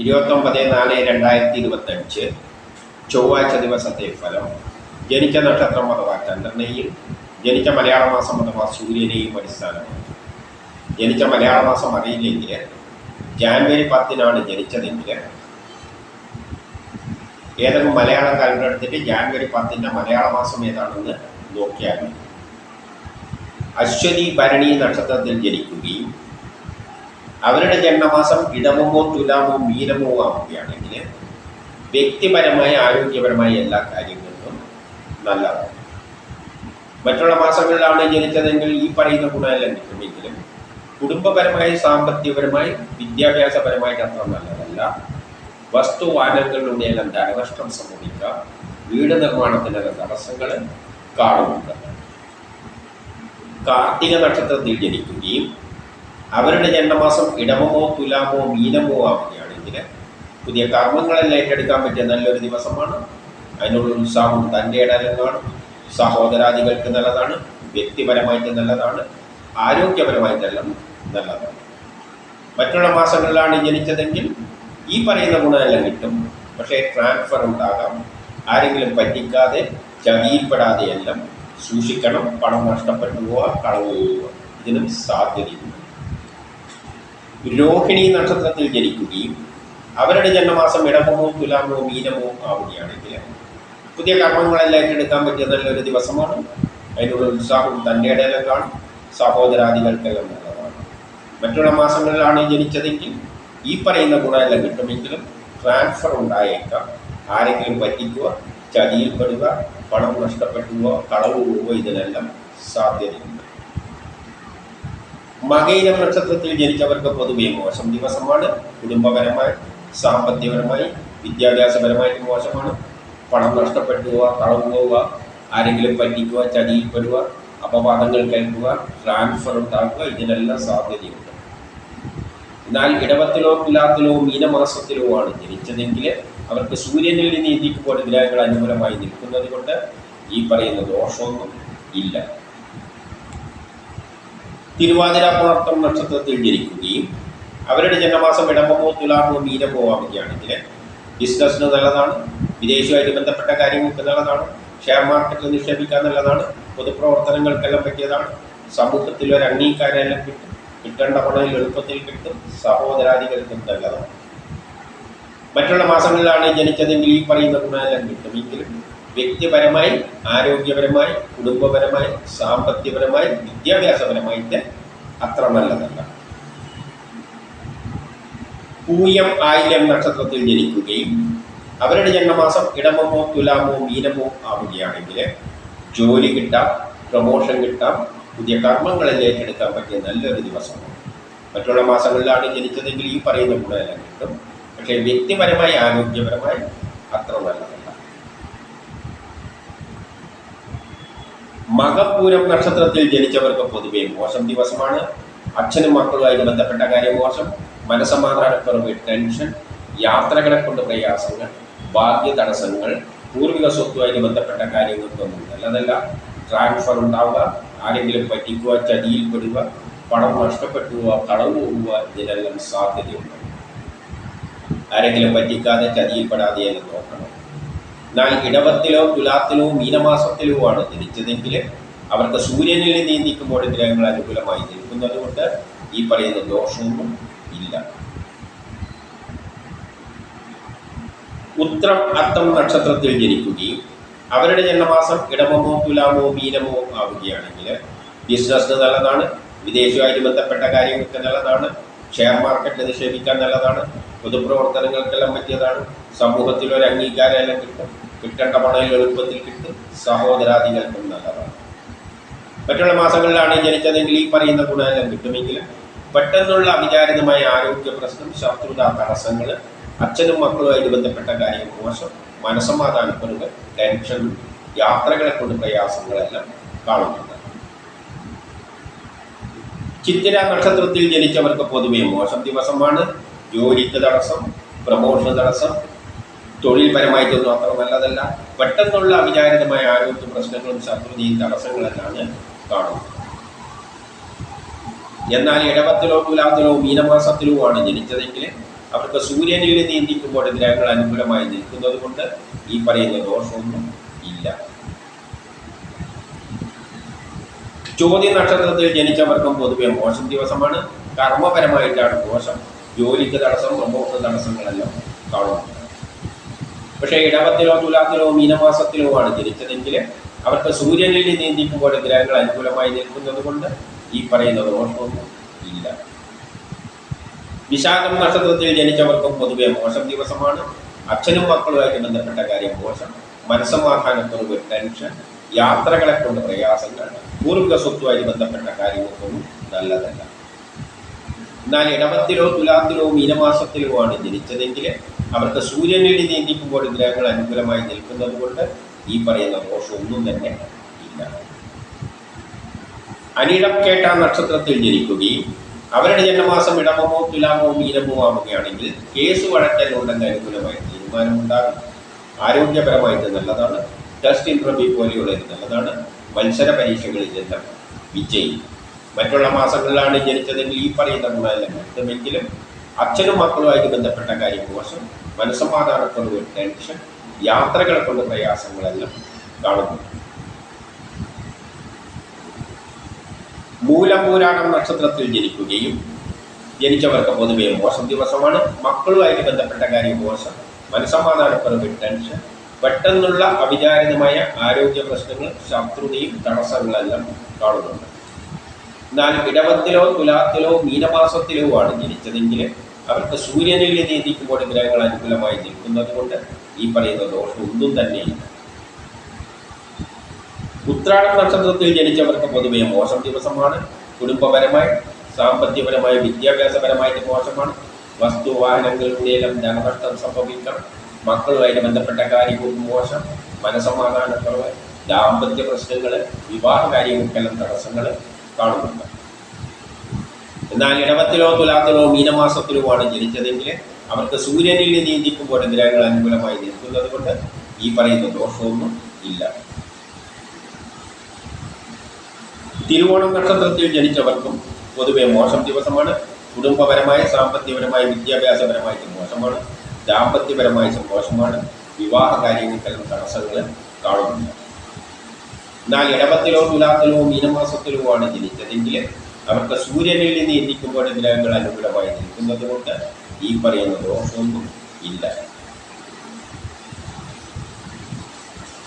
ഇരുപത്തൊമ്പത് നാല് രണ്ടായിരത്തി ഇരുപത്തഞ്ച്. ചൊവ്വാഴ്ച ദിവസത്തെ ഫലം. ജനിച്ച നക്ഷത്രം അഥവാ ചന്ദ്രനെയും ജനിച്ച മലയാള മാസം അഥവാ സൂര്യനെയും അടിസ്ഥാനമാക്കി. ജനിച്ച മലയാള മാസം അറിയില്ലെങ്കിൽ ജാനുവരി പത്തിനാണ് ജനിച്ചതെങ്കിൽ ഏതെങ്കിലും മലയാളം കാലണ്ടർ ജാനുവരി പത്തിന്റെ മലയാള മാസം ഏതാണെന്ന് നോക്കിയാൽ മതി. അശ്വതി ഭരണി നക്ഷത്രത്തിൽ ജനിക്കുകയും അവരുടെ ജന്മമാസം ഇടമോ തുലാമോ മീനമോ ആവുകയാണെങ്കിൽ വ്യക്തിപരമായ ആരോഗ്യപരമായ എല്ലാ കാര്യങ്ങളിലും നല്ലതാണ്. മറ്റുള്ള മാസങ്ങളിലാണ് ജനിച്ചതെങ്കിൽ ഈ പറയുന്ന ഗുണമെല്ലാം കിട്ടുമെങ്കിലും കുടുംബപരമായി സാമ്പത്തികപരമായി വിദ്യാഭ്യാസപരമായിട്ട് അത്ര നല്ലതല്ല. വസ്തുവാഹനങ്ങളിലൂടെയെല്ലാം ധനനഷ്ടം സംഭവിക്കാം വീട് നിർമ്മാണത്തിനുള്ള തടസ്സങ്ങൾ കാണുന്നുണ്ട്. കാർത്തിക നക്ഷത്രത്തിൽ ജനിക്കുകയും അവരുടെ ജന്മമാസം ഇടമോ തുലാമോ മീനമോ ആവുകയാണെങ്കിൽ പുതിയ കർമ്മങ്ങളെല്ലാം ഏറ്റെടുക്കാൻ പറ്റിയ നല്ലൊരു ദിവസമാണ്. അതിനുള്ള ഉത്സാഹവും തന്റെ ഇടലും കാണും സഹോദരാദികൾക്ക് നല്ലതാണ്. വ്യക്തിപരമായിട്ട് നല്ലതാണ്. ആരോഗ്യപരമായിട്ടെല്ലാം നല്ലതാണ്. മറ്റുള്ള മാസങ്ങളിലാണ് ജനിച്ചതെങ്കിൽ ഈ പറയുന്ന ഗുണമെല്ലാം കിട്ടും. പക്ഷേ ട്രാൻസ്ഫർ ഉണ്ടാകാം. ആരെങ്കിലും പറ്റിക്കാതെ ചതിയിൽപ്പെടാതെയെല്ലാം സൂക്ഷിക്കണം. പണം നഷ്ടപ്പെട്ടു പോവുക കളവ് പോവുക. ഇതിനും സാധ്യതയുണ്ട്. രോഹിണി നക്ഷത്രത്തിൽ ജനിക്കുകയും അവരുടെ ജന്മമാസം ഇടമോ തുലാമോ മീനമോ ആവുകയാണെങ്കിൽ പുതിയ കർമ്മങ്ങളെല്ലാം ഏറ്റെടുക്കാൻ പറ്റിയ നല്ലൊരു ദിവസമാണ്. അതിനുള്ള ഉത്സാഹവും തന്റെ ഇടയിലും കാണും സഹോദരാദികൾക്കെല്ലാം നല്ലതാണ്. മറ്റുള്ള മാസങ്ങളിലാണ് ജനിച്ചതെങ്കിൽ ഈ പറയുന്ന ഗുണമെല്ലാം കിട്ടുമെങ്കിലും ട്രാൻസ്ഫർ ഉണ്ടായേക്കാം. ആരെങ്കിലും പറ്റിക്കുക ചതിയിൽപ്പെടുക പണം നഷ്ടപ്പെട്ടുക കളവ് പോവുക ഇതിനെല്ലാം സാധ്യതയുണ്ട്. മകയിരം നക്ഷത്രത്തിൽ ജനിച്ചവർക്ക് പൊതുവെ മോശം ദിവസമാണ്. കുടുംബപരമായി സാമ്പത്തികപരമായി വിദ്യാഭ്യാസപരമായിട്ട് മോശമാണ്. പണം നഷ്ടപ്പെട്ടു പോവുക കളവ് പോവുക ആരെങ്കിലും പറ്റിക്കുക ചതിയിൽപ്പെടുക അപവാദങ്ങൾ കേൾക്കുക ട്രാൻസ്ഫർ ഉണ്ടാക്കുക ഇതിനെല്ലാം സാധ്യതയുണ്ട്. എന്നാൽ ഇടവത്തിലോ തുലാത്തിലോ മീനമാസത്തിലോ ആണ് ജനിച്ചതെങ്കിൽ അവർക്ക് സൂര്യനിൽ നിന്ന് പോലെ ഗ്രഹങ്ങൾ അനുകൂലമായി നിൽക്കുന്നത് കൊണ്ട് ഈ പറയുന്ന ദോഷമൊന്നും ഇല്ല. തിരുവാതിര പുണർത്തം നക്ഷത്രത്തിൽ ജനിക്കുകയും അവരുടെ ജന്മമാസം ഇടമ്പോ തുലാമോ മീനമോ ആവുകയാണെങ്കിൽ ബിസിനസ്സിന് നല്ലതാണ് വിദേശവുമായിട്ട് ബന്ധപ്പെട്ട കാര്യങ്ങൾക്ക് നല്ലതാണ് ഷെയർ മാർക്കറ്റിൽ നിക്ഷേപിക്കാൻ നല്ലതാണ് പൊതുപ്രവർത്തനങ്ങൾക്കെല്ലാം പറ്റിയതാണ് സമൂഹത്തിൽ ഒരു അംഗീകാരമെല്ലാം കിട്ടും കിട്ടേണ്ട പണം എളുപ്പത്തിൽ കിട്ടും സഹോദരാദികൾക്കും നല്ലതാണ്. മറ്റുള്ള മാസങ്ങളിലാണ് ജനിച്ചതെങ്കിൽ ഈ പറയുന്ന ഗുണമെല്ലാം കിട്ടുമെങ്കിലും വ്യക്തിപരമായി ആരോഗ്യപരമായി കുടുംബപരമായി സാമ്പത്തികപരമായി വിദ്യാഭ്യാസപരമായിട്ട് അത്ര നല്ലതല്ല. പൂയം ആയില്യം നക്ഷത്രത്തിൽ ജനിക്കുകയും അവരുടെ ജന്മമാസം ഇടമമോ തുലാമോ മീനമോ ആവുകയാണെങ്കിൽ ജോലി കിട്ടാം പ്രമോഷൻ കിട്ടാം പുതിയ കർമ്മങ്ങളിൽ ഏറ്റെടുക്കാൻ പറ്റിയ നല്ലൊരു ദിവസമാണ്. മറ്റുള്ള മാസങ്ങളിലാണ് ജനിച്ചതെങ്കിൽ ഈ പറയുന്ന ഗുണമെല്ലാം കിട്ടും. പക്ഷേ വ്യക്തിപരമായി ആരോഗ്യപരമായി അത്ര നല്ലതല്ല. മകപൂരം നക്ഷത്രത്തിൽ ജനിച്ചവർക്ക് പൊതുവെ മോശം ദിവസമാണ്. അച്ഛനും മക്കളുമായിട്ട് ബന്ധപ്പെട്ട കാര്യം മോശം. മനസമാധാനക്കുറവ് ടെൻഷൻ യാത്രകളെ കൊണ്ട് പ്രയാസങ്ങൾ ഭാഗ്യ തടസ്സങ്ങൾ പൂർവിക സ്വത്തുമായിട്ട് ബന്ധപ്പെട്ട കാര്യങ്ങൾക്കൊന്നും നല്ലതല്ല. ട്രാൻസ്ഫർ ഉണ്ടാവുക ആരെങ്കിലും പറ്റിക്കുക ചതിയിൽപ്പെടുക പണം നഷ്ടപ്പെട്ടു പോവുക കളവ് പോവുക ഇതിനെല്ലാം സാധ്യതയുണ്ട്. ആരെങ്കിലും പറ്റിക്കാതെ ചതിയിൽപ്പെടാതെ എന്ന് നോക്കണം. എന്നാൽ ഇടവത്തിലോ തുലാത്തിലോ മീനമാസത്തിലോ ആണ് ജനിച്ചതെങ്കിൽ അവർക്ക് സൂര്യനിൽ നീന്തിക്കുമ്പോൾ ഗ്രഹങ്ങൾ അനുകൂലമായി നിൽക്കുന്നത് കൊണ്ട് ഈ പറയുന്ന ദോഷവും ഇല്ല. ഉത്രം അത്തം നക്ഷത്രത്തിൽ ജനിക്കുകയും അവരുടെ ജന്മമാസം ഇടമമോ തുലാമോ മീനമോ ആവുകയാണെങ്കിൽ ബിസിനസ് നല്ലതാണ് വിദേശവുമായി ബന്ധപ്പെട്ട കാര്യങ്ങൾക്ക് നല്ലതാണ് ഷെയർ മാർക്കറ്റ് നിക്ഷേപിക്കാൻ നല്ലതാണ്. പൊതുപ്രവർത്തനങ്ങൾക്കെല്ലാം പറ്റിയതാണ്. സമൂഹത്തിൽ ഒരു അംഗീകാരം എല്ലാം കിട്ടും. കിട്ടേണ്ട പണയിൽ എളുപ്പത്തിൽ കിട്ടും. സഹോദരാദികൾക്കും നല്ലതാണ്. മറ്റുള്ള മാസങ്ങളിലാണ് ജനിച്ചതെങ്കിൽ ഈ പറയുന്ന ഗുണമെല്ലാം കിട്ടുമെങ്കിലും പെട്ടെന്നുള്ള അവിചാരിതമായ ആരോഗ്യ പ്രശ്നം ശത്രുത തടസ്സങ്ങൾ അച്ഛനും മക്കളുമായിട്ട് ബന്ധപ്പെട്ട കാര്യം മോശം മനസ്സമാധാനപ്പെടുക ടെൻഷൻ യാത്രകളെ കൊണ്ട് പ്രയാസങ്ങളെല്ലാം കാണുന്നുണ്ട്. ചിത്തിര നക്ഷത്രത്തിൽ ജനിച്ചവർക്ക് പൊതുവെ മോശം ദിവസമാണ്. ജോലിക്ക് തടസ്സം പ്രമോഷന് തടസ്സം തൊഴിൽപരമായിട്ടൊന്നും അത്ര നല്ലതല്ല. പെട്ടെന്നുള്ള അവിചാരിതമായ ആരോഗ്യ പ്രശ്നങ്ങളും ശത്രുതയും തടസ്സങ്ങളെല്ലാം കാണുന്നത്. എന്നാൽ ഇടവത്തിലോ തുലാത്തിലോ മീനമാസത്തിലോ ആണ് ജനിച്ചതെങ്കിൽ അവർക്ക് സൂര്യനിൽ നീന്തിക്കുമ്പോൾ ഗ്രഹങ്ങൾ അനുകൂലമായി നിൽക്കുന്നത് കൊണ്ട് ഈ പറയുന്ന ദോഷമൊന്നും ഇല്ല. ചോദ്യ നക്ഷത്രത്തിൽ ജനിച്ചവർക്കും പൊതുവെ മോശം ദിവസമാണ്. കർമ്മപരമായിട്ടാണ് മോശം. ജോലിക്ക് തടസ്സം പ്രമോഷണ തടസ്സങ്ങളെല്ലാം കാണുന്നുണ്ട് പക്ഷേ ഇടവത്തിലോ തുലാത്തിലോ മീനമാസത്തിലോ ആണ് ജനിച്ചതെങ്കിൽ അവർക്ക് സൂര്യനിൽ നീന്തിക്കുമ്പോൾ ഗ്രഹങ്ങൾ അനുകൂലമായി നിൽക്കുന്നത് കൊണ്ട് ഈ പറയുന്ന ദോഷമൊന്നും ഇല്ല. വിശാഖം നക്ഷത്രത്തിൽ ജനിച്ചവർക്കും പൊതുവെ മോശം ദിവസമാണ്. അച്ഛനും മക്കളുമായിട്ട് ബന്ധപ്പെട്ട കാര്യം മോശം. മനസ്സമാധാനക്കുറവ് ടെൻഷൻ യാത്രകളെ കൊണ്ട് പ്രയാസങ്ങൾ പൂർവിക സ്വത്തുമായി ബന്ധപ്പെട്ട കാര്യങ്ങൾക്കൊന്നും നല്ലതല്ല. എന്നാൽ ഇടവത്തിലോ തുലാത്തിലോ മീനമാസത്തിലോ ആണ് ജനിച്ചതെങ്കിൽ അവർക്ക് സൂര്യനിൽ നീന്തിക്കുമ്പോൾ ഗ്രഹങ്ങൾ അനുകൂലമായി നിൽക്കുന്നത് കൊണ്ട് ഈ പറയുന്ന ദോഷമൊന്നും തന്നെ ഇല്ല. അനിടം കേട്ട നക്ഷത്രത്തിൽ ജനിക്കുകയും അവരുടെ ജന്മമാസം ഇടമോ തുലാമോ മീനമോ ആവുകയാണെങ്കിൽ കേസ് വഴക്കൽ ഉണ്ടെന്ന് അനുകൂലമായി തീരുമാനമുണ്ടാകും. ആരോഗ്യപരമായിട്ട് നല്ലതാണ്. ടെസ്റ്റ് പോലെയുള്ള ഇരുന്നത് അതാണ് മത്സര പരീക്ഷകളിലെല്ലാം വിജയി. മറ്റുള്ള മാസങ്ങളിലാണ് ജനിച്ചതെങ്കിൽ ഈ പറയുന്ന ഗുണമെല്ലാം കിട്ടുമെങ്കിലും അച്ഛനും മക്കളുമായിട്ട് ബന്ധപ്പെട്ട കാര്യം മോശം. മനസ്സമാധാനക്കുറവ് ടെൻഷൻ യാത്രകളെ കൊണ്ട് പ്രയാസങ്ങളെല്ലാം കാണുന്നു. മൂലപൂരാടം നക്ഷത്രത്തിൽ ജനിക്കുകയും ജനിച്ചവർക്ക് പൊതുവെ മോശം ദിവസമാണ്. മക്കളുമായിട്ട് ബന്ധപ്പെട്ട കാര്യം മോശം. മനസ്സമാധാനക്കുറവ് ടെൻഷൻ പെട്ടെന്നുള്ള അവിചാരിതമായ ആരോഗ്യ പ്രശ്നങ്ങൾ ശത്രുതയും തടസ്സങ്ങളെല്ലാം കാണുന്നുണ്ട്. എന്നാൽ ഇടവത്തിലോ തുലാത്തിലോ മീനമാസത്തിലോ ആണ് ജനിച്ചതെങ്കിൽ അവർക്ക് സൂര്യനിൽ നീതിക്കുമ്പോൾ ഗ്രഹങ്ങൾ അനുകൂലമായി നിൽക്കുന്നത് കൊണ്ട് ഈ പറയുന്ന ദോഷം ഒന്നും തന്നെയില്ല. ഉത്രാട നക്ഷത്രത്തിൽ ജനിച്ചവർക്ക് പൊതുവെ മോശം ദിവസമാണ്. കുടുംബപരമായി സാമ്പത്തികപരമായി വിദ്യാഭ്യാസപരമായിട്ട് മോശമാണ്. വസ്തു വാഹനങ്ങളിലൂടെയെല്ലാം ധനനഷ്ടം സംഭവിക്കാം മക്കളുമായിട്ട് ബന്ധപ്പെട്ട കാര്യവും മോശം മനസമാധാനക്കുറവ് ദാമ്പത്യ പ്രശ്നങ്ങൾ വിവാഹ കാര്യങ്ങൾക്കെല്ലാം തടസ്സങ്ങൾ കാണുന്നുണ്ട്. എന്നാൽ ഇടവത്തിലോ തുലാത്തിലോ മീനമാസത്തിലോ ആണ് ജനിച്ചതെങ്കിൽ അവർക്ക് സൂര്യനിൽ നീന്തിക്കുമ്പോൾ ഗ്രഹങ്ങൾ അനുകൂലമായി നിൽക്കുന്നത് കൊണ്ട് ഈ പറയുന്ന ദോഷമൊന്നും ഇല്ല. തിരുവോണം നക്ഷത്രത്തിൽ ജനിച്ചവർക്കും പൊതുവെ മോശം ദിവസമാണ്. കുടുംബപരമായ സാമ്പത്തികപരമായി വിദ്യാഭ്യാസപരമായിട്ട് മോശമാണ്. ദാമ്പത്യപരമായിട്ട് സന്തോഷമാണ് വിവാഹ കാര്യങ്ങൾക്കെല്ലാം തടസ്സങ്ങൾ കാണുന്നത് എന്നാൽ ഇടവത്തിലോ തുലാത്തിലോ മീനമാസത്തിലോ ആണ് ജനിച്ചതെങ്കിൽ അവർക്ക് സൂര്യനിൽ നിന്ന് എത്തിക്കുമ്പോൾ ഗ്രഹങ്ങൾ അനുകൂലമായി നിൽക്കുന്നത് കൊണ്ട് ഈ പറയുന്ന ദോഷമൊന്നും ഇല്ല.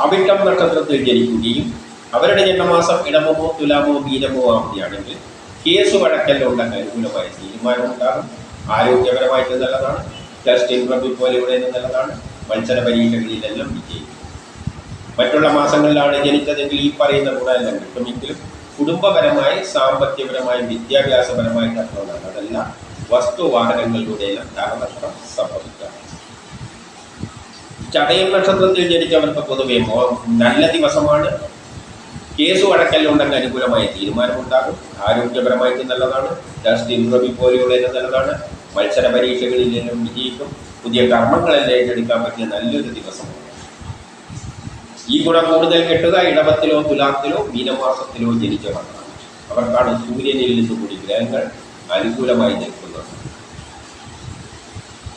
അവിട്ടം നക്ഷത്രത്തിൽ ജനിക്കുകയും അവരുടെ ജന്മമാസം ഇടമോ തുലാമോ മീനമോ ആവുകയാണെങ്കിൽ കേസ് വഴക്കല്ലുണ്ടെങ്കിൽ അനുകൂലമായ തീരുമാനം ഉണ്ടാകും. ആരോഗ്യപരമായിട്ട് നല്ലതാണ്. ടെസ്റ്റ് പോലെ പോലെയുള്ള നിന്നുള്ളതാണ്. മത്സര പരീക്ഷകളിലെല്ലാം വിജയിക്കും മറ്റുള്ള മാസങ്ങളിലാണ് ജനിച്ചതെങ്കിൽ ഈ പറയുന്ന ഗുണമെല്ലാം കിട്ടുമെങ്കിലും കുടുംബപരമായി സാമ്പത്തികപരമായി വിദ്യാഭ്യാസപരമായി നഷ്ടമാണ് അതല്ല വസ്തുവാഹനങ്ങളിലൂടെയെല്ലാം ധനനഷ്ടം സംഭവിക്കാം ചടയൻ നക്ഷത്രത്തിൽ ജനിച്ചവർക്ക് പൊതുവെ നല്ല ദിവസമാണ്. കേസ് വഴക്കല്ലുണ്ടെങ്കിൽ അനുകൂലമായ തീരുമാനമുണ്ടാകും. ആരോഗ്യപരമായിട്ട് നല്ലതാണ്. ഡസ്റ്റ് ഇൻട്രവ്യൂ പോലെയുള്ള നല്ലതാണ്. മത്സര പരീക്ഷകളിൽ നിന്നും വിജയിക്കും. പുതിയ കർമ്മങ്ങളെ ഏറ്റെടുക്കാൻ പറ്റിയ നല്ലൊരു ദിവസമാണ് ഈ ഗുണം കൂടുതൽ കിട്ടുക ഇടവത്തിലോ തുലാത്തിലോ മീനമാസത്തിലോ ജനിച്ചവർക്കാണ് അവർക്കാണ് സൂര്യനിൽ നിന്ന് കൂടി ഗ്രഹങ്ങൾ അനുകൂലമായി നിൽക്കുന്നത്.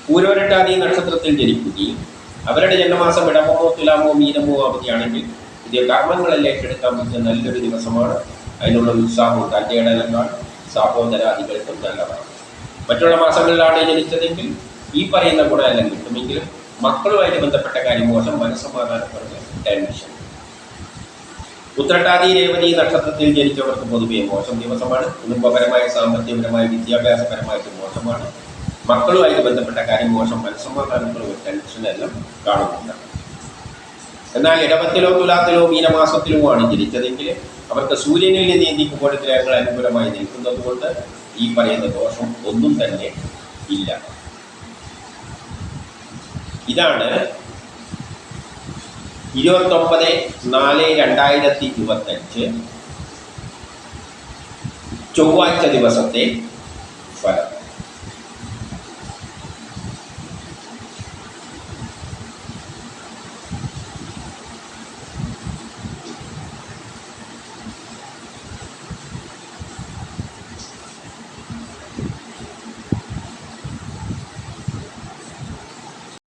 പൂരോരട്ടാതി നക്ഷത്രത്തിൽ ജനിക്കുകയും അവരുടെ ജന്മമാസം ഇടമോ തുലാമോ മീനമോ അവധിയാണെങ്കിൽ പുതിയ കർമ്മങ്ങളെ ഏറ്റെടുക്കാൻ പറ്റിയ നല്ലൊരു ദിവസമാണ്. അതിനുള്ള ഉത്സാഹവും തന്റെ ഇടലങ്ങൾ സഹോദരാദികൾക്കും നല്ലതാണ്. മറ്റുള്ള മാസങ്ങളിലാണ് ജനിച്ചതെങ്കിൽ ഈ പറയുന്ന ഗുണമെല്ലാം കിട്ടുമെങ്കിലും മക്കളുമായിട്ട് ബന്ധപ്പെട്ട കാര്യം മോശം മനസ്സമാധാനപ്പെടുന്ന ടെൻഷൻ. ഉത്രട്ടാതി രേവതി നക്ഷത്രത്തിൽ ജനിച്ചവർക്ക് പൊതുവേ മോശം ദിവസമാണ്. കുടുംബപരമായ സാമ്പത്തികപരമായ വിദ്യാഭ്യാസപരമായിട്ട് മോശമാണ്. മക്കളുമായിട്ട് ബന്ധപ്പെട്ട കാര്യം മോശം മനസ്സമാധാനപ്പെടുന്ന ടെൻഷനെല്ലാം കാണുന്നില്ല. എന്നാൽ ഇടവത്തിലോ തുലാത്തിലോ മീനമാസത്തിലോ ആണ് ജനിച്ചതെങ്കിൽ അവർക്ക് സൂര്യനിൽ നീന്തിക്കുമ്പോൾ ഗ്രഹങ്ങൾ അനുകൂലമായി നിൽക്കുന്നത് കൊണ്ട് ഈ പറയുന്ന ദോഷം ഒന്നും തന്നെ ഇല്ല. ഇതാണ് ഇരുപത്തൊമ്പത് നാല് രണ്ടായിരത്തി ഇരുപത്തഞ്ച് ചൊവ്വാഴ്ച ദിവസത്തെ ഫലം.